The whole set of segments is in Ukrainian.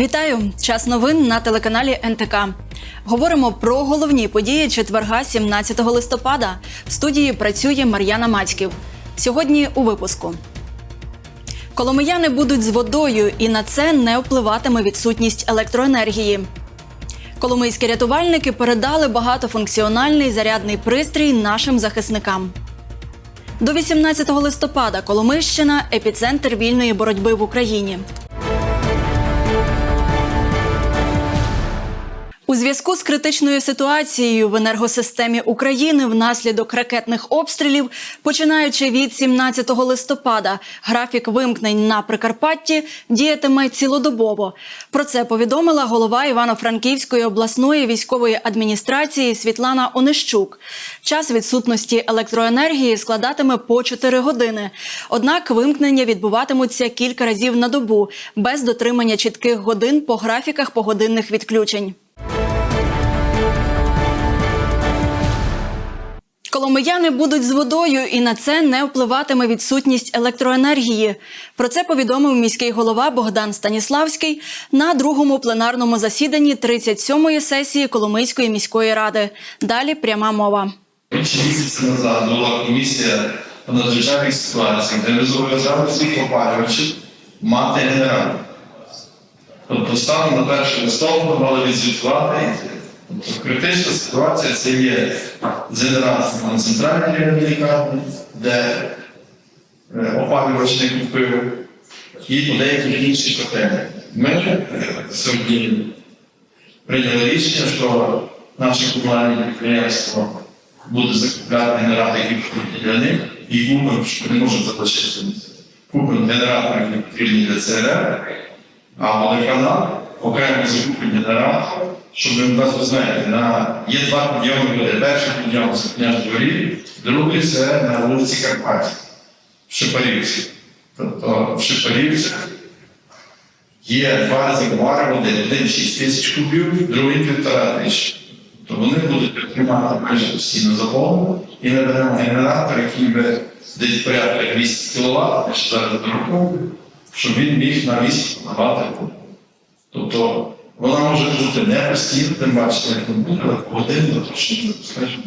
Вітаю! Час новин на телеканалі НТК. Говоримо про головні події четверга, 17 листопада. В студії працює Мар'яна Мацьків. Сьогодні у випуску. Коломияни будуть з водою, і на це не впливатиме відсутність електроенергії. Коломийські рятувальники передали багатофункціональний зарядний пристрій нашим захисникам. До 18 листопада Коломийщина епіцентр вільної боротьби в Україні. У зв'язку з критичною ситуацією в енергосистемі України внаслідок ракетних обстрілів, починаючи від 17 листопада, графік вимкнень на Прикарпатті діятиме цілодобово. Про це повідомила голова Івано-Франківської обласної військової адміністрації Світлана Онищук. Час відсутності електроенергії складатиме по 4 години. Однак вимкнення відбуватимуться кілька разів на добу без дотримання чітких годин по графіках погодинних відключень. Коломияни будуть з водою, і на це не впливатиме відсутність електроенергії. Про це повідомив міський голова Богдан Станіславський на другому пленарному засіданні 37-ї сесії Коломийської міської ради. Далі пряма мова. Більше місяця назад була комісія надзвичайних ситуаціях, де ми зобов'язали всіх опалювачів мати генератор. Тобто станом на 1 листопада мали відзвітувати. Критична ситуація це є з на центральній районній лікарні, де е, опалювач не купив, і по деяких інших котельнях. Ми е, сьогодні прийняли рішення, що наше комунальне підприємство буде закупляти потрібні для них, і купимо, що не можемо залишитися. Купимо генератори, які потрібні для ЦРР, а водоканал окремо закупить генератор, щоб ви нас ви знаєте, на є два підйоми буде. Перший підйом це княж дворі, другий це на вулиці Карпатській, в Шепарівці. Тобто в Шепарівцях Є два резервуари, один, один 6 тисяч кубів, другий півтора тисячі. То вони будуть тримати майже постійно заповнено і наберемо генератор, який би десь порядка 200 кВт, зараз дораховую, щоб він міг на місці подавати. Тобто вона може бути не постійно, тим бачите, як тут буде, годину забезпечено.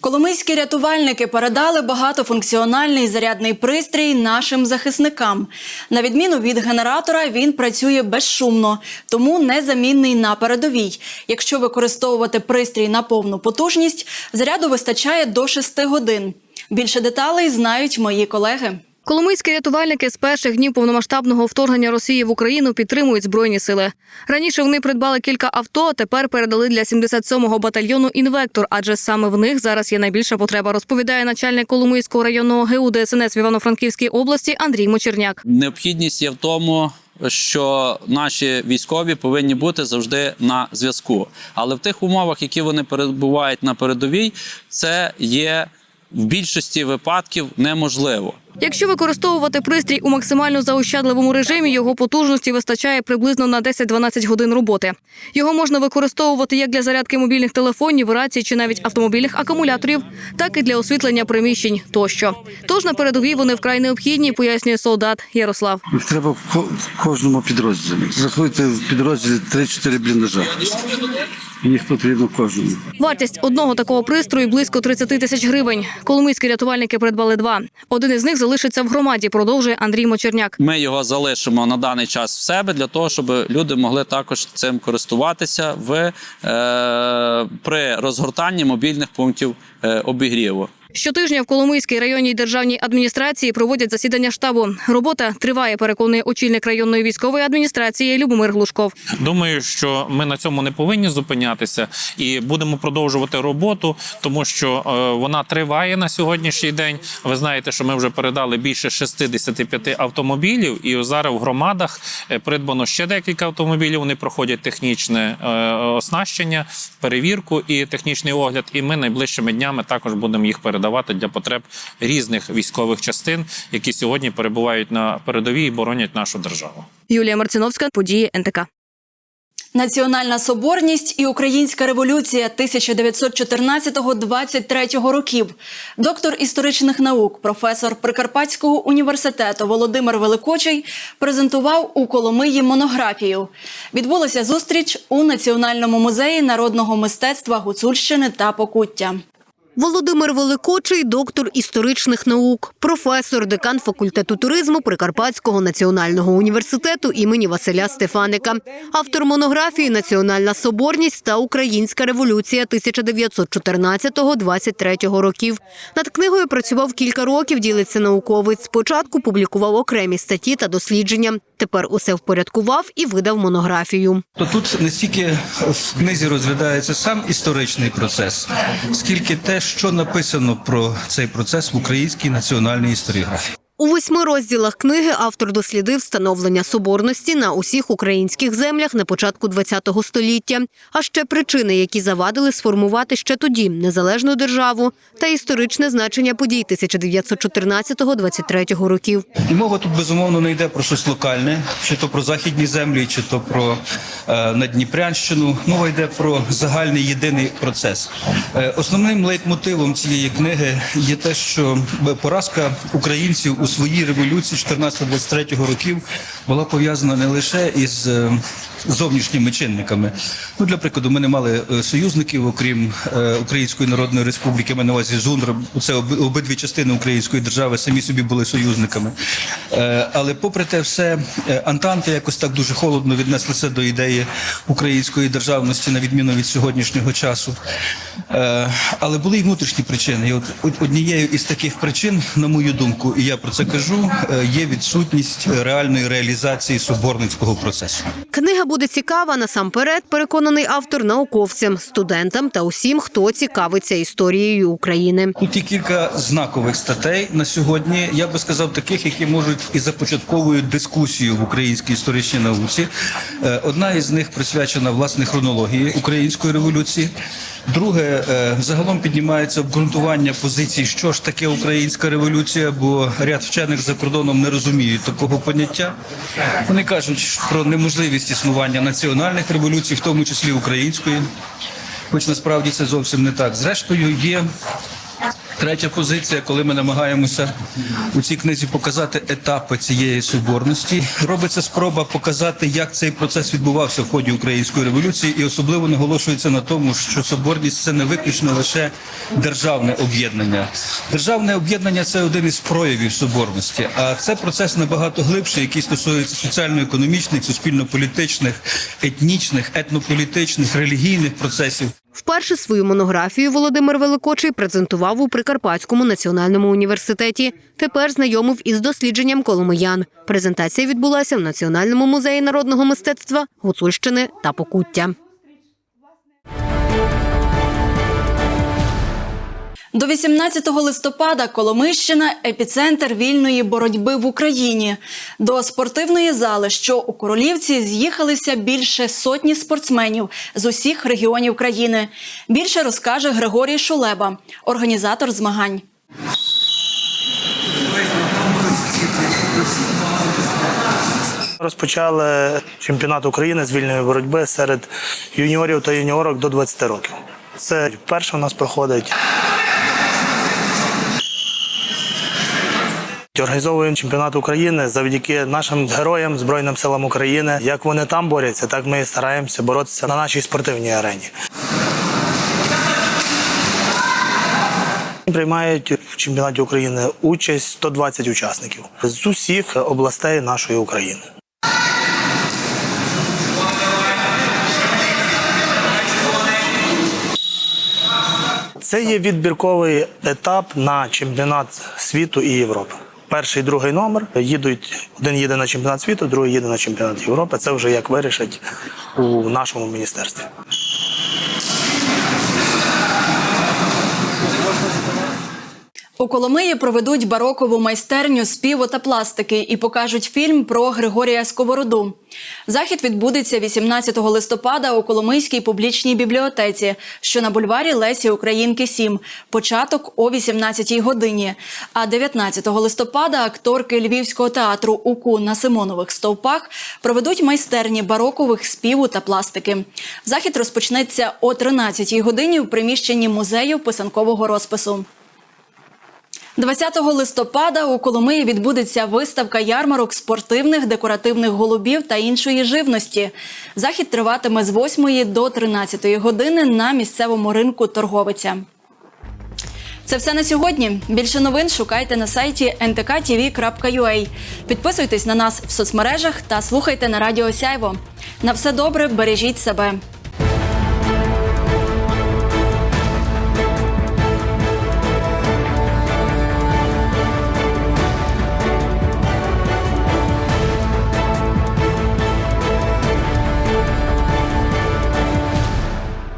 Коломийські рятувальники передали багатофункціональний зарядний пристрій нашим захисникам. На відміну від генератора, він працює безшумно, тому незамінний на передовій. Якщо використовувати пристрій на повну потужність, заряду вистачає до 6 годин. Більше деталей знають мої колеги. Коломийські рятувальники з перших днів повномасштабного вторгнення Росії в Україну підтримують збройні сили. Раніше вони придбали кілька авто, а тепер передали для 77-го батальйону інвектор, адже саме в них зараз є найбільша потреба. Розповідає начальник Коломийського районного ГУ ДСНС в Івано-Франківській області Андрій Мочерняк. Необхідність є в тому, що наші військові повинні бути завжди на зв'язку. Але в тих умовах, які вони перебувають на передовій, це є в більшості випадків неможливо. Якщо використовувати пристрій у максимально заощадливому режимі, його потужності вистачає приблизно на 10-12 годин роботи. Його можна використовувати як для зарядки мобільних телефонів, рацій чи навіть автомобільних акумуляторів, так і для освітлення приміщень тощо. Тож на передовій вони вкрай необхідні, пояснює солдат Ярослав. Їх треба в ко- кожному підрозділі. Рахуйте в підрозділі 3-4 бліндажа. Їх потрібно кожному. Вартість одного такого пристрою близько 30 тисяч гривень. Коломийські рятувальники придбали два. Один із них залишиться в громаді, продовжує Андрій Мочерняк. Ми його залишимо на даний час в себе для того, щоб люди могли також цим користуватися в, е, при розгортанні мобільних пунктів е, обігріву. Щотижня в Коломийській районній державній адміністрації проводять засідання штабу. Робота триває, переконує очільник районної військової адміністрації Любомир Глушков. Думаю, що ми на цьому не повинні зупинятися і будемо продовжувати роботу, тому що е, вона триває на сьогоднішній день. Ви знаєте, що ми вже передали більше 65 автомобілів, і зараз в громадах е, придбано ще декілька автомобілів. Вони проходять технічне е, оснащення, перевірку і технічний огляд. І ми найближчими днями також будемо їх передавати для потреб різних військових частин, які сьогодні перебувають на передовій і боронять нашу державу. Юлія Марциновська, події НТК. Національна соборність і українська революція 1914-23 років. Доктор історичних наук, професор Прикарпатського університету Володимир Великочий презентував у Коломиї монографію. Відбулася зустріч у Національному музеї народного мистецтва Гуцульщини та Покуття. Володимир Великочий, доктор історичних наук, професор, декан факультету туризму Прикарпатського національного університету імені Василя Стефаника, автор монографії Національна соборність та Українська революція 1914-23 років. Над книгою працював кілька років. Ділиться науковець. Спочатку публікував окремі статті та дослідження. Тепер усе впорядкував і видав монографію. То тут не стільки в книзі розглядається сам історичний процес, скільки те, що написано про цей процес в українській національній історіографії. У восьми розділах книги автор дослідив становлення соборності на усіх українських землях на початку ХХ століття, а ще причини, які завадили сформувати ще тоді незалежну державу та історичне значення подій 1914-23 років. І мова тут безумовно не йде про щось локальне, чи то про західні землі, чи то про е, Надніпрянщину. Мова йде про загальний єдиний процес. Е, основним лейтмотивом цієї книги є те, що поразка українців у своїй революції 14-23 років була пов'язана не лише із е, зовнішніми чинниками. Ну, для прикладу, ми не мали е, союзників, окрім е, Української Народної Республіки, ми на увазі ЗУНР, це обидві частини української держави самі собі були союзниками. Але попри те все, Антанти якось так дуже холодно віднеслися до ідеї української державності, на відміну від сьогоднішнього часу. Але були й внутрішні причини. І от од- однією із таких причин, на мою думку, і я про це кажу, е, є відсутність реальної реалізації соборницького процесу. Книга буде цікава насамперед, переконаний автор науковцям, студентам та усім, хто цікавиться історією України. Тут є кілька знакових статей на сьогодні. Я би сказав, таких, які можуть і започатковують дискусію в українській історичній науці. Е, Одна із них присвячена власне хронології української революції. Друге, е, загалом піднімається обґрунтування позицій, що ж таке українська революція, бо ряд вчених за кордоном не розуміють такого поняття. Вони кажуть про неможливість існування національних революцій, в тому числі української. Хоч насправді це зовсім не так. Зрештою, є третя позиція, коли ми намагаємося у цій книзі показати етапи цієї соборності. Робиться спроба показати, як цей процес відбувався в ході української революції, і особливо наголошується на тому, що соборність це не виключно лише державне об'єднання. Державне об'єднання це один із проявів соборності, а це процес набагато глибший, який стосується соціально-економічних, суспільно-політичних, етнічних, етнополітичних, релігійних процесів. Вперше свою монографію Володимир Великочий презентував у Прикарпатському національному університеті. Тепер знайомив із дослідженням коломиян. Презентація відбулася в Національному музеї народного мистецтва Гуцульщини та Покуття. До 18 листопада Коломищина – епіцентр вільної боротьби в Україні. До спортивної зали, що у Королівці, з'їхалися більше сотні спортсменів з усіх регіонів країни. Більше розкаже Григорій Шулеба, організатор змагань. Розпочали чемпіонат України з вільної боротьби серед юніорів та юніорок до 20 років. Це вперше у нас проходить. Організовуємо чемпіонат України завдяки нашим героям Збройним силам України. Як вони там борються, так ми і стараємося боротися на нашій спортивній арені. Приймають в чемпіонаті України участь 120 учасників з усіх областей нашої України. Це є відбірковий етап на чемпіонат світу і Європи. Перший, другий номер їдуть. Один їде на чемпіонат світу, другий їде на чемпіонат Європи. Це вже як вирішать у нашому міністерстві. У Коломиї проведуть барокову майстерню співу та пластики і покажуть фільм про Григорія Сковороду. Захід відбудеться 18 листопада у Коломийській публічній бібліотеці, що на бульварі Лесі Українки 7. Початок о 18 годині. А 19 листопада акторки Львівського театру УКУ на Симонових стовпах проведуть майстерні барокових співу та пластики. Захід розпочнеться о 13 годині в приміщенні музею писанкового розпису. 20 листопада у Коломиї відбудеться виставка ярмарок спортивних, декоративних голубів та іншої живності. Захід триватиме з 8 до 13 години на місцевому ринку торговиця. Це все на сьогодні. Більше новин шукайте на сайті ntktv.ua. Підписуйтесь на нас в соцмережах та слухайте на радіо Сяйво. На все добре, бережіть себе.